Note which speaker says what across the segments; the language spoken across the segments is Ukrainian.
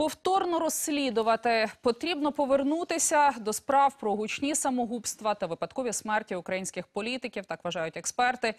Speaker 1: Повторно розслідувати потрібно повернутися до справ про гучні самогубства та випадкові смерті українських політиків, так вважають експерти.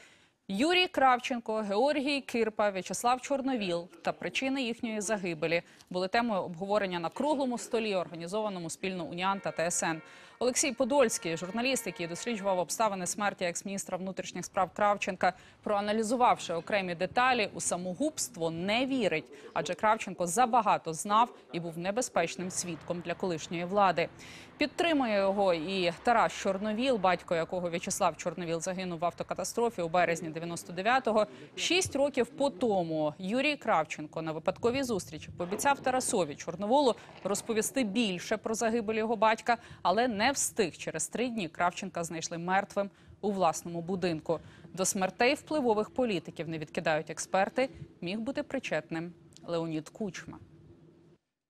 Speaker 1: Юрій Кравченко, Георгій Кирпа, В'ячеслав Чорновіл та причини їхньої загибелі були темою обговорення на круглому столі, організованому спільно УНІАН та ТСН. Олексій Подольський, журналіст, який досліджував обставини смерті екс-міністра внутрішніх справ Кравченка, проаналізувавши окремі деталі, у самогубство не вірить, адже Кравченко забагато знав і був небезпечним свідком для колишньої влади. Підтримує його і Тарас Чорновіл, батько якого В'ячеслав Чорновіл загинув в автокатастрофі у березні 99-го. Шість років по тому Юрій Кравченко на випадковій зустрічі пообіцяв Тарасові Чорноволу розповісти більше про загибель його батька, але не встиг. Через три дні Кравченка знайшли мертвим у власному будинку. До смертей впливових політиків не відкидають експерти. Міг бути причетним Леонід Кучма.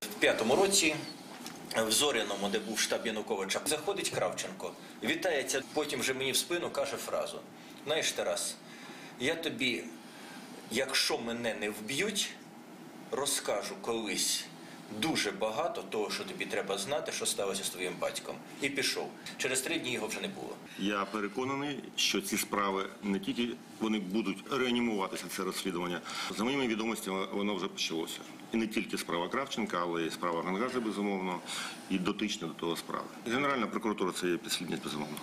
Speaker 2: В п'ятому році в Зоряному, де був штаб Януковича, заходить Кравченко, вітається, потім вже мені в спину каже фразу: Знаєш, Тарас, я тобі, якщо мене не вб'ють, розкажу колись дуже багато того, що тобі треба знати, що сталося з твоїм батьком. І пішов. Через три дні його вже не було.
Speaker 3: Я переконаний, що ці справи не тільки вони будуть реанімуватися, це розслідування. За моїми відомостями, воно вже почалося. І не тільки справа Кравченка, але й справа Гангажа, безумовно, і дотична до того справи. Генеральна прокуратура це є підслідність, безумовно.